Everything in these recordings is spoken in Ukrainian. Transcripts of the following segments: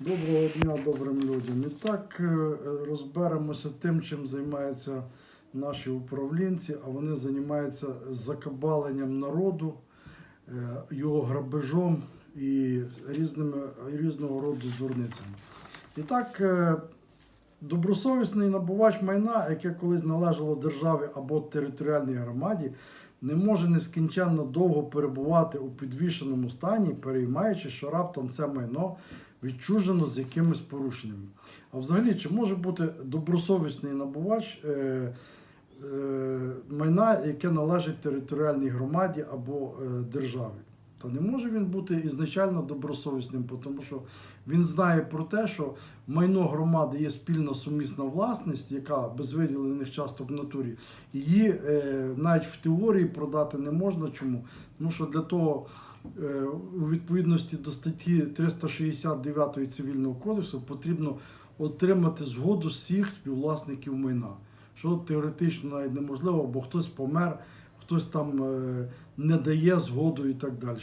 Доброго дня добрим людям. І так е, розберемося тим, чим займаються наші управлінці, а вони займаються закабаленням народу, е, його грабежом і різними, різного роду дурницями. І так, е, добросовісний набувач майна, яке колись належало державі або територіальній громаді, не може нескінченно довго перебувати у підвішеному стані, переймаючи, що раптом це майно відчужено з якимись порушеннями. А взагалі, чи може бути добросовісний набувач е, е, майна, яке належить територіальній громаді або е, державі? Та не може він бути ізначально добросовісним, тому що він знає про те, що майно громади є спільна сумісна власність, яка без виділених часток в натурі, її е, навіть в теорії продати не можна. Чому? Тому що для того, у відповідності до статті 369 Цивільного кодексу, потрібно отримати згоду всіх співвласників майна, що теоретично навіть неможливо, бо хтось помер, хтось там е, не дає згоду і так далі.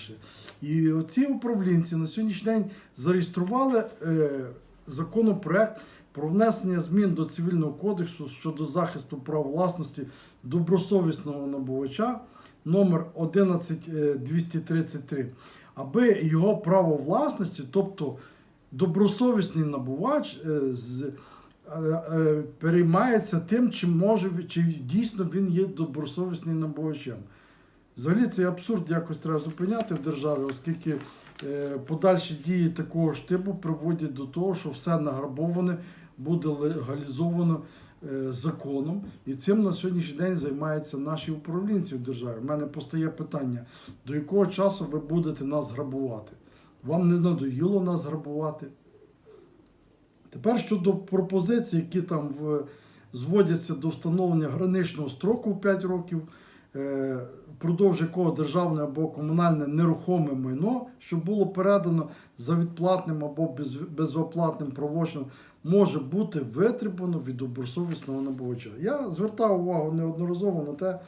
І ці управлінці на сьогоднішній день зареєстрували е, законопроект про внесення змін до цивільного кодексу щодо захисту прав власності добросовісного набувача номер 11233, аби його право власності, тобто добросовісний набувач, е, е, е, переймається тим, чи може чи дійсно він є добросовісним набувачем. Взагалі цей абсурд якось треба зупиняти в державі, оскільки е, подальші дії такого ж типу приводять до того, що все награбоване буде легалізовано е, законом, і цим на сьогоднішній день займаються наші управлінці в державі. У мене постає питання, до якого часу ви будете нас грабувати? Вам не надоїло нас грабувати? Тепер щодо пропозицій, які там в, зводяться до встановлення граничного строку в 5 років, е, впродовж якого державне або комунальне нерухоме майно, що було передано за відплатним або без, безоплатним правочином, може бути витребано від добросовісного набувача. Я звертав увагу неодноразово на те,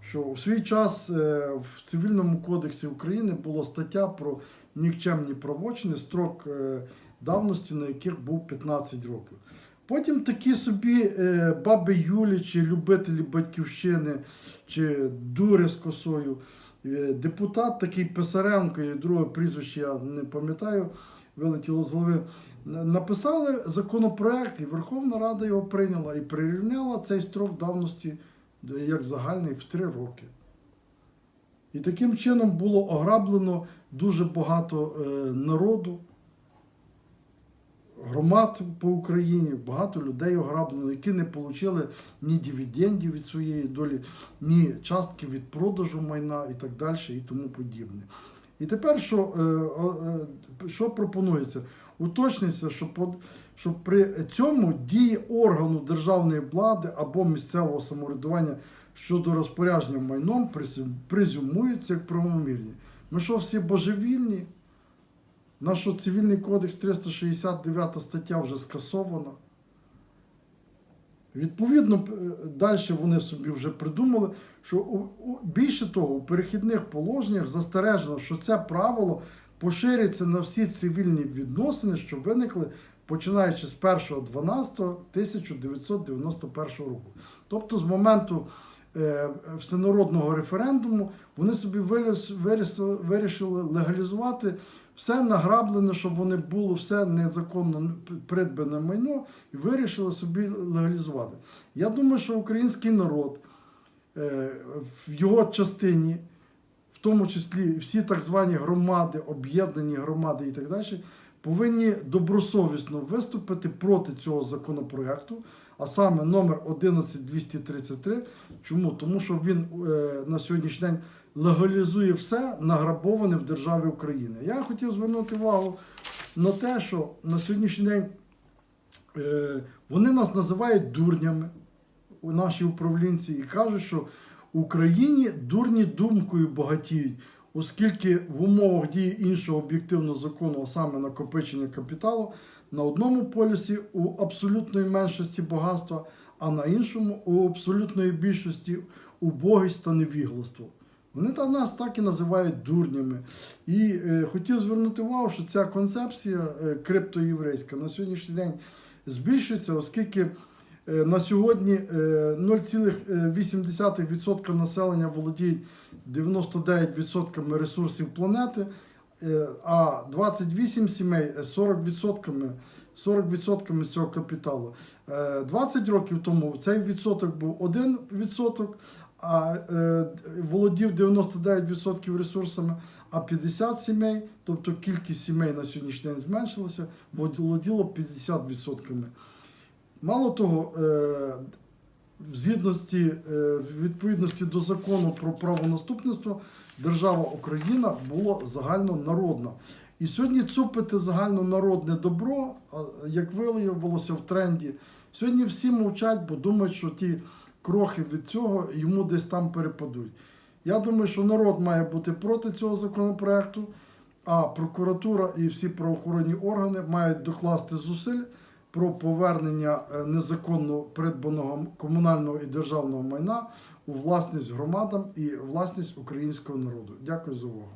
що в свій час е, в Цивільному кодексі України була стаття про нікчемні правочини, строк е, давності, на яких був 15 років. Потім такі собі е, баби Юлі, чи любителі батьківщини, чи дури з косою. Депутат такий Писаренко, і друге прізвище я не пам'ятаю, вилетіло з голови. Написали законопроект, і Верховна Рада його прийняла і прирівняла цей строк давності е, як загальний в 3 роки. І таким чином було ограблено дуже багато е, народу, громад по Україні, багато людей ограблено, які не отримали ні дивідендів від своєї долі, ні частки від продажу майна і так далі, і тому подібне. І тепер що, е, е, що пропонується? Уточнюється, що, що при цьому дії органу державної влади або місцевого самоврядування щодо розпорядження майном презюмуються як правомірні. Ми що, всі божевільні? Наш цивільний кодекс 369 стаття вже скасована. Відповідно, далі вони собі вже придумали, що більше того, у перехідних положеннях застережено, що це правило поширюється на всі цивільні відносини, що виникли починаючи з 1.12.1991 року. Тобто з моменту е, всенародного референдуму вони собі вирішили легалізувати все награблене, щоб вони було все незаконно придбане майно, і вирішили собі легалізувати. Я думаю, що український народ е, в його частині, в тому числі всі так звані громади, об'єднані громади і так далі, повинні добросовісно виступити проти цього законопроекту, а саме номер 11233. Чому? Тому що він е, на сьогоднішній день легалізує все награбоване в державі України. Я хотів звернути увагу на те, що на сьогоднішній день е, вони нас називають дурнями, у наші управлінці, і кажуть, що в Україні дурні думкою багатіють, оскільки в умовах дії іншого об'єктивного закону, а саме накопичення капіталу, на одному полюсі у абсолютної меншості багатства, а на іншому у абсолютної більшості убогість та невігластво. Вони та нас так і називають дурнями. І е, хотів звернути увагу, що ця концепція е, криптоєврейська на сьогоднішній день збільшується, оскільки е, на сьогодні е, 0,8% населення володіють 99% ресурсів планети, а 28 сімей е, 40%, 40% з цього капіталу. Е, 20 років тому цей відсоток був 1%, а е, володів 99% ресурсами, а 50 сімей, тобто кількість сімей на сьогоднішній день зменшилася, володіло 50%. Мало того, е, згідності, е, відповідності до закону про правонаступництво, держава Україна була загальнонародна. І сьогодні цупити загальнонародне добро, як виявилося в тренді, сьогодні всі мовчать, бо думають, що ті крохи від цього йому десь там перепадуть. Я думаю, що народ має бути проти цього законопроекту, а прокуратура і всі правоохоронні органи мають докласти зусиль про повернення е, незаконно придбаного комунального і державного майна у власність громадам і власність українського народу. Дякую за увагу.